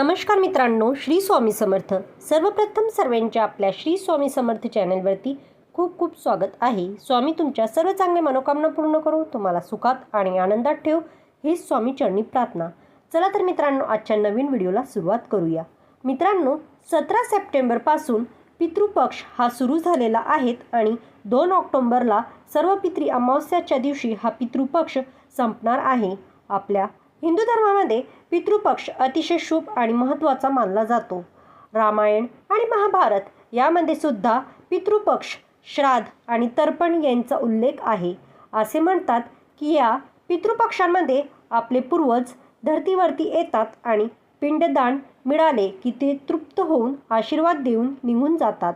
नमस्कार मित्रांनो श्री स्वामी समर्थ. सर्वप्रथम सर्वांच्या आपल्या श्री स्वामी समर्थ चॅनलवरती खूप खूप स्वागत आहे. स्वामी तुमच्या सर्व चांगल्या मनोकामना पूर्ण करू तुम्हाला सुखात आणि आनंदात ठेव हे स्वामी चरणी प्रार्थना. चला तर मित्रांनो आजच्या नवीन व्हिडिओला सुरुवात करूया. मित्रांनो सतरा सप्टेंबरपासून पितृपक्ष हा सुरू झालेला आहेत आणि दोन ऑक्टोंबरला सर्व पितृ अमावस्याच्या दिवशी हा पितृपक्ष संपणार आहे. आपल्या हिंदू धर्मामध्ये पितृपक्ष अतिशय शुभ आणि महत्त्वाचा मानला जातो. रामायण आणि महाभारत यामध्ये सुद्धा पितृपक्ष श्राद्ध आणि तर्पण यांचा उल्लेख आहे. असे म्हणतात की या पितृपक्षांमध्ये आपले पूर्वज धर्तीवरती येतात आणि पिंडदान मिळाले की ते तृप्त होऊन आशीर्वाद देऊन निघून जातात.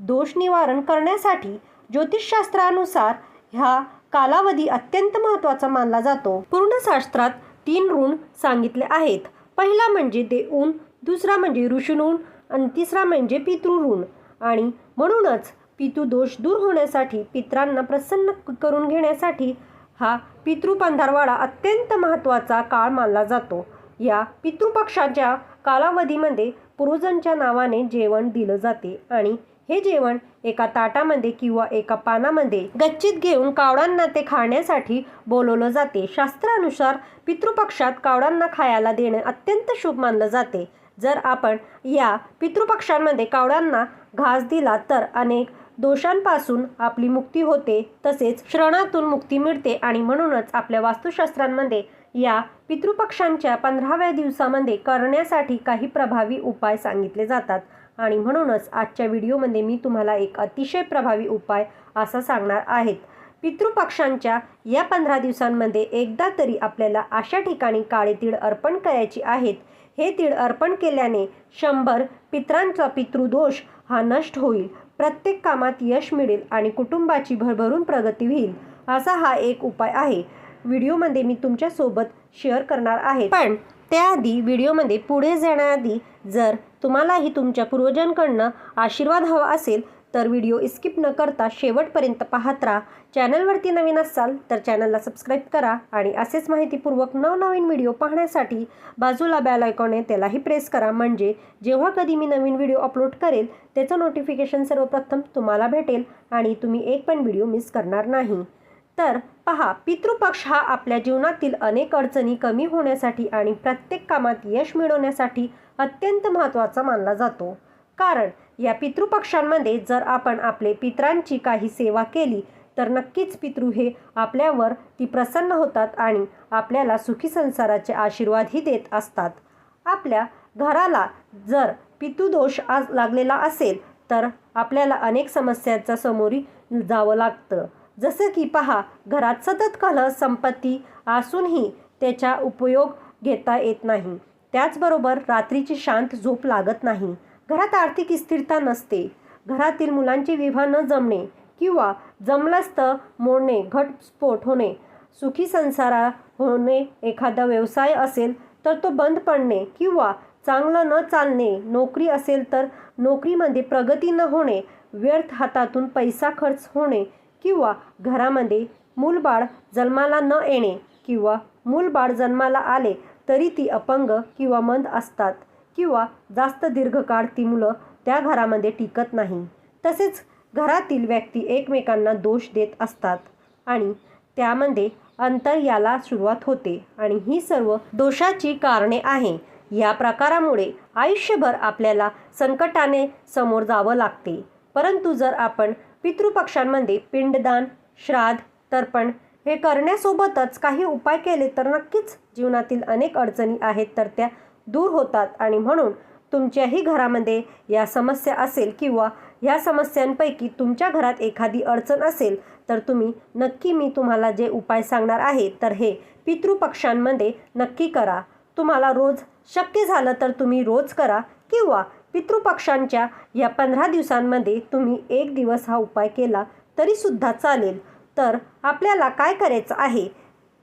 दोष निवारण करण्यासाठी ज्योतिषशास्त्रानुसार ह्या कालावधी अत्यंत महत्त्वाचा मानला जातो. पूर्ण शास्त्रात तीन ऋण सांगितले आहेत. पहिला म्हणजे ते ऊन दुसरा म्हणजे ऋषीऋण आणि तिसरा म्हणजे पितृऋण. आणि म्हणूनच पितृदोष दूर होण्यासाठी पित्रांना प्रसन्न करून घेण्यासाठी हा पितृपंधारवाडा अत्यंत महत्त्वाचा काळ मानला जातो. या पितृपक्षाच्या कालावधीमध्ये पूर्वजांच्या नावाने जेवण दिलं जाते आणि हे जेवण एका ताटामध्ये किंवा एका पानामध्ये गच्चीत घेऊन कावडांना ते खाण्यासाठी बोलवलं जाते. शास्त्रानुसार पितृपक्षात कावडांना खायला देणे अत्यंत शुभ मानलं जाते. जर आपण या पितृपक्षांमध्ये कावडांना घास दिला तर अनेक दोषांपासून आपली मुक्ती होते. तसेच श्रणातून मुक्ती मिळते आणि म्हणूनच आपल्या वास्तुशास्त्रांमध्ये या पितृपक्षांच्या पंधराव्या दिवसामध्ये करण्यासाठी काही प्रभावी उपाय सांगितले जातात. आणि म्हणूनच आजच्या व्हिडिओमध्ये मी तुम्हाला एक अतिशय प्रभावी उपाय असा सांगणार आहेत पितृपक्षांच्या या पंधरा दिवसांमध्ये एकदा तरी आपल्याला अशा ठिकाणी काळे तीळ अर्पण करायची आहेत. हे तीळ अर्पण केल्याने शंभर पित्रांचा पितृदोष हा नष्ट होईल. प्रत्येक कामात यश मिळेल आणि कुटुंबाची भरभरून प्रगती होईल असा हा एक उपाय आहे. व्हिडिओमध्ये मी तुमच्यासोबत शेअर करणार आहे. पण त्याआधी व्हिडिओमध्ये पुढे जाण्याआधी जर तुम्हालाही तुमच्या पूर्वजांकडनं आशीर्वाद हवा असेल तर व्हिडिओ स्किप न करता शेवटपर्यंत पाहत राहा. चॅनलवरती नवीन असाल तर चॅनलला सबस्क्राईब करा आणि असेच माहितीपूर्वक नवनवीन व्हिडिओ पाहण्यासाठी बाजूला बॅल आयकॉन आहे त्यालाही प्रेस करा. म्हणजे जेव्हा कधी मी नवीन व्हिडिओ अपलोड करेल त्याचं नोटिफिकेशन सर्वप्रथम तुम्हाला भेटेल आणि तुम्ही एक पण व्हिडिओ मिस करणार नाही. तर पहा पितृपक्ष हा आपल्या जीवनातील अनेक अडचणी कमी होण्यासाठी आणि प्रत्येक कामात यश मिळवण्यासाठी अत्यंत महत्त्वाचा मानला जातो. कारण या पितृपक्षांमध्ये जर आपण आपले पित्रांची काही सेवा केली तर नक्कीच पितृ हे आपल्यावर ती प्रसन्न होतात आणि आपल्याला सुखी संसाराचे आशीर्वादही देत असतात. आपल्या घराला जर पितृदोष आज लागलेला असेल तर आपल्याला अनेक समस्यांचा समोरी जावं लागतं. जसं की पहा घरात सतत कलह संपत्ती असूनही त्याचा उपयोग घेता येत नाही. त्याचबरोबर रात्रीची शांत झोप लागत नाही. घरात आर्थिक स्थिरता नसते. घरातील मुलांचे विवाह न जमणे किंवा जमलंच तर मोडणे घटस्फोट होणे सुखी संसारा होणे एखादा व्यवसाय असेल तर तो बंद पडणे किंवा चांगलं न चालणे नोकरी असेल तर नोकरीमध्ये प्रगती न होणे व्यर्थ हातातून पैसा खर्च होणे किंवा घरामध्ये मूलबाळ जन्माला न येणे किंवा मूलबाळ जन्माला आले तरी ती अपंग किंवा मंद असतात किंवा जास्त दीर्घकाळ ती मुलं त्या घरामध्ये टिकत नाही. तसेच घरातील व्यक्ती एकमेकांना दोष देत असतात आणि त्यामध्ये अंतर याला सुरुवात होते आणि ही सर्व दोषाची कारणे आहे. या प्रकारामुळे आयुष्यभर आपल्याला संकटाने समोर जावं लागते. परंतु जर आपण पितृपक्षांमध्ये पिंडदान श्राद्ध तर्पण हे करण्यासोबतच काही उपाय केले तर नक्कीच जीवनातील अनेक अडचणी आहेत तर त्या दूर होतात. आणि म्हणून तुमच्याही घरामध्ये या समस्या असेल किंवा ह्या समस्यांपैकी तुमच्या घरात एखादी अडचण असेल तर तुम्ही नक्की मी तुम्हाला जे उपाय सांगणार आहे तर हे पितृपक्षांमध्ये नक्की करा. तुम्हाला रोज शक्य झालं तर तुम्ही रोज करा किंवा पितृपक्षांच्या या पंधरा दिवसांमध्ये तुम्ही एक दिवस हा उपाय केला तरीसुद्धा चालेल. तर आपल्याला काय करायचं आहे?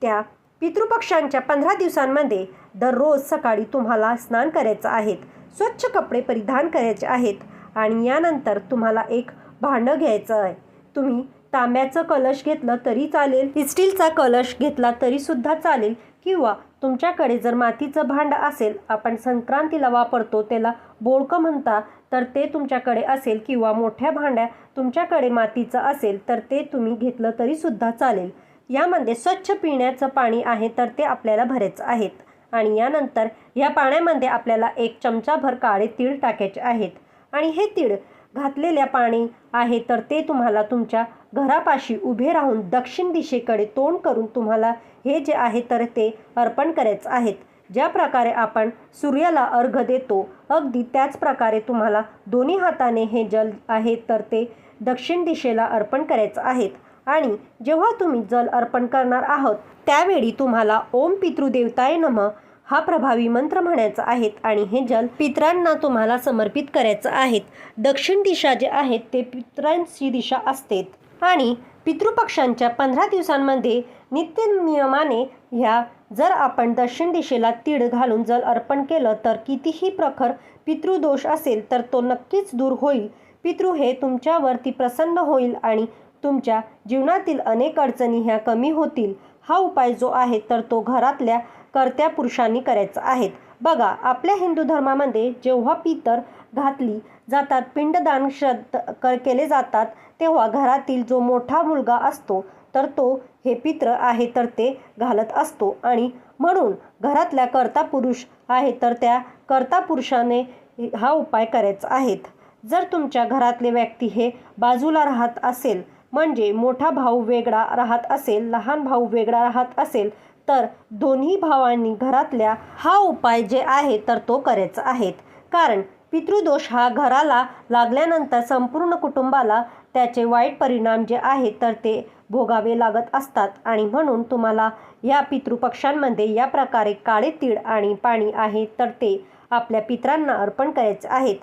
त्या पितृपक्षांच्या पंधरा दिवसांमध्ये दररोज सकाळी तुम्हाला स्नान करायचं आहे स्वच्छ कपडे परिधान करायचे आहेत आणि यानंतर तुम्हाला एक भांडं घ्यायचं आहे. तुम्ही तांब्याचं कलश घेतलं तरी चालेल स्टीलचा कलश घेतला तरीसुद्धा चालेल किंवा तुमच्याकडे जर मातीचं भांडं असेल आपण संक्रांतीला वापरतो त्याला बोळकं म्हणता तर ते तुमच्याकडे असेल किंवा मोठ्या भांड्या तुमच्याकडे मातीचं असेल तर ते तुम्ही घेतलं तरीसुद्धा चालेल. यामध्ये स्वच्छ पिण्याचं पाणी आहे तर ते आपल्याला भरायचं आहेत. आणि यानंतर या पाण्यामध्ये आपल्याला एक चमचाभर काळे तीळ टाकायचे आहेत. आणि हे तीळ घातलेल्या पाणी आहे तर ते तुम्हाला तुमच्या घरापाशी उभे राहून दक्षिण दिशेकडे तोंड करून तुम्हाला हे जे आहे तर ते अर्पण करायचं आहेत. ज्या प्रकारे आपण सूर्याला अर्घ देतो अगदी त्याच प्रकारे तुम्हाला दोन्ही हाताने हे जल आहे तर ते दक्षिण दिशेला अर्पण करायचं आहेत. आणि जेव्हा तुम्ही जल अर्पण करणार आहोत त्यावेळी तुम्हाला ओम पितृदेवताय नम हा प्रभावी मंत्र म्हणायचा आहेत आणि हे जल पितरांना तुम्हाला समर्पित करायचं आहेत. दक्षिण दिशा जे आहेत ते पितरांची दिशा असते आणि पितृपक्षांच्या पंधरा दिवसांमध्ये नित्य नियमाने ह्या जर आपण दक्षिण दिशेला तीळ घालून जल अर्पण केलं तर कितीही प्रखर पितृदोष असेल तर तो नक्कीच दूर होईल. पितृ हे तुमच्यावरती प्रसन्न होईल आणि तुमच्या जीवनातील अनेक अडचणी ह्या कमी होतील. हा उपाय जो आहे तर तो घरातल्या कर्त्या पुरुषांनी करायचा आहेत बघा आपल्या हिंदू धर्मामध्ये जेव्हा पितर घातली जातात पिंडदान श्रद्ध क केले जातात तेव्हा घरातील जो मोठा मुलगा असतो तर तो हे पित्र आहे तर ते घालत असतो. आणि म्हणून घरातल्या कर्ता पुरुष आहे तर त्या कर्ता पुरुषाने हा उपाय करायचा आहेत जर तुमच्या घरातले व्यक्ती हे बाजूला राहत असेल म्हणजे मोठा भाऊ वेगळा राहत असेल लहान भाऊ वेगळा राहत असेल तर दोन्ही भावांनी घरातल्या हा उपाय जे आहे तर तो करायचा आहेत. कारण पितृदोष हा घराला लागल्यानंतर संपूर्ण कुटुंबाला त्याचे वाईट परिणाम जे आहेत तर ते भोगावे लागत असतात. आणि म्हणून तुम्हाला या पितृपक्षांमध्ये या प्रकारे काळे तीळ आणि पाणी आहे तर ते आपल्या पितरांना अर्पण करायचे आहेत.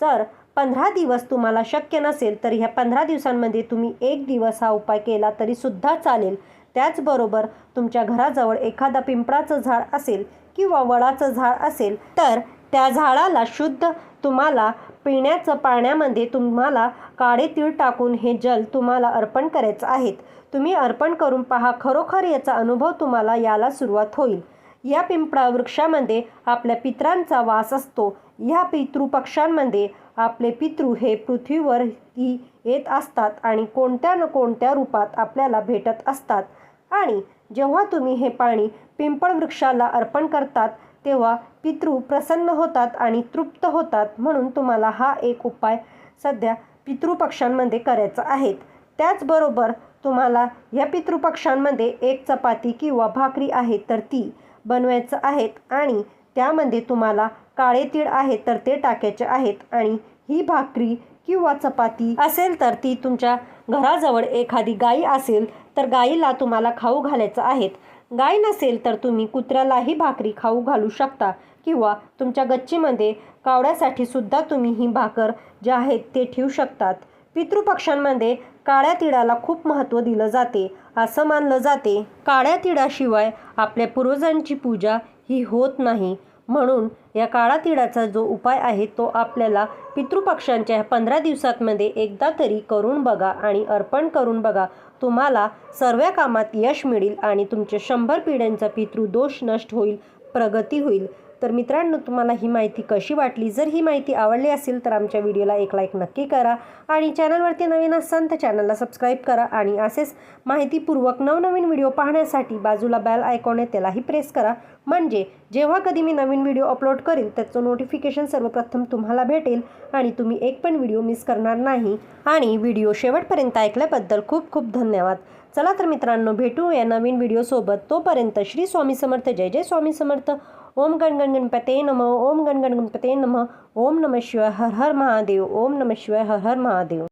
जर पंधरा दिवस तुम्हाला शक्य नसेल तर ह्या पंधरा दिवसांमध्ये तुम्ही एक दिवस हा उपाय केला तरीसुद्धा चालेल. त्याचबरोबर तुमच्या घराजवळ एखादा पिंपळाचं झाड असेल किंवा वडाचं झाड असेल तर त्या झाडाला शुद्ध तुम्हाला पिण्याचं पाण्यामध्ये तुम्हाला काळे तीळ टाकून हे जल तुम्हाला अर्पण करायचं आहेत तुम्ही अर्पण करून पहा खरोखर याचा अनुभव तुम्हाला याला सुरुवात होईल. या पिंपळा वृक्षामध्ये आपल्या पित्रांचा वास असतो. ह्या पितृपक्षांमध्ये आपले पितृ हे पृथ्वीवरही येत असतात आणि कोणत्या न कोणत्या रूपात आपल्याला भेटत असतात. आणि जेव्हा तुम्ही हे पाणी पिंपळ वृक्षाला अर्पण करतात तेव्हा पितृ प्रसन्न होतात आणि तृप्त होतात म्हणून तुम्हाला हा एक उपाय सध्या पितृपक्षांमध्ये करायचा आहे. त्याचबरोबर तुम्हाला या पितृपक्षांमध्ये एक चपाती किंवा भाकरी आहे तर ती बनवायचं आहेत आणि त्यामध्ये तुम्हाला काळे तीळ आहेत तर ते टाकायचे आहेत आणि ही भाकरी किंवा चपाती असेल तर ती तुमच्या घराजवळ एखादी गाई असेल तर गाईला तुम्हाला खाऊ घालायचं आहेत. गाय नसेल तर तुम्ही कुत्र्यालाही भाकरी खाऊ घालू शकता किंवा तुमच्या गच्चीमध्ये कावड्यासाठी सुद्धा तुम्ही ही भाकर जे आहेत ते ठेवू शकतात. पितृपक्षांमध्ये काळ्या तिळाला खूप महत्त्व दिलं जाते. असं मानलं जाते. काळ्या तिळाशिवाय आपल्या पूर्वजांची पूजा ही होत नाही. म्हणून या काळा तिळाचा जो उपाय आहे तो आपल्याला पितृपक्षांच्या पंधरा दिवसांमध्ये एकदा तरी करून बघा आणि अर्पण करून बघा. तुम्हाला सर्व कामात यश मिळेल आणि तुमचे शंभर पिढ्यांचा पितृदोष नष्ट होईल प्रगती होईल. तर मित्रांनो तुम्हाला ही माहिती कशी वाटली? जर ही माहिती आवडली असेल तर आमच्या व्हिडिओला एक लाईक नक्की करा आणि चॅनलवरती नवीन असाल तर चॅनलला सबस्क्राईब करा आणि असेच माहितीपूर्वक नवनवीन व्हिडिओ पाहण्यासाठी बाजूला बॅल आयकॉन आहे त्यालाही प्रेस करा. म्हणजे जेव्हा कधी मी नवीन व्हिडिओ अपलोड करेल त्याचं नोटिफिकेशन सर्वप्रथम तुम्हाला भेटेल आणि तुम्ही एक पण व्हिडिओ मिस करणार नाही. आणि व्हिडिओ शेवटपर्यंत ऐकल्याबद्दल खूप खूप धन्यवाद. चला तर मित्रांनो भेटू या नवीन व्हिडिओसोबत. तोपर्यंत श्री स्वामी समर्थ. जय जय स्वामी समर्थ. ಓಂ ಗಣ್ ಗಣ್ ಗಣಪತೇ ನಮ, ಓಂ ಗಣ್ ಗಣ್ ಗಣಪತೇ ನಮಃ, ಓಂ ನಮಃ ಶಿವ, ಹರ್ ಹರ್ ಮಹಾದೇವ್, ಓಂ ನಮಃ ಶಿವ, ಹರ್ ಹರ್ ಮಹಾದೇವ್.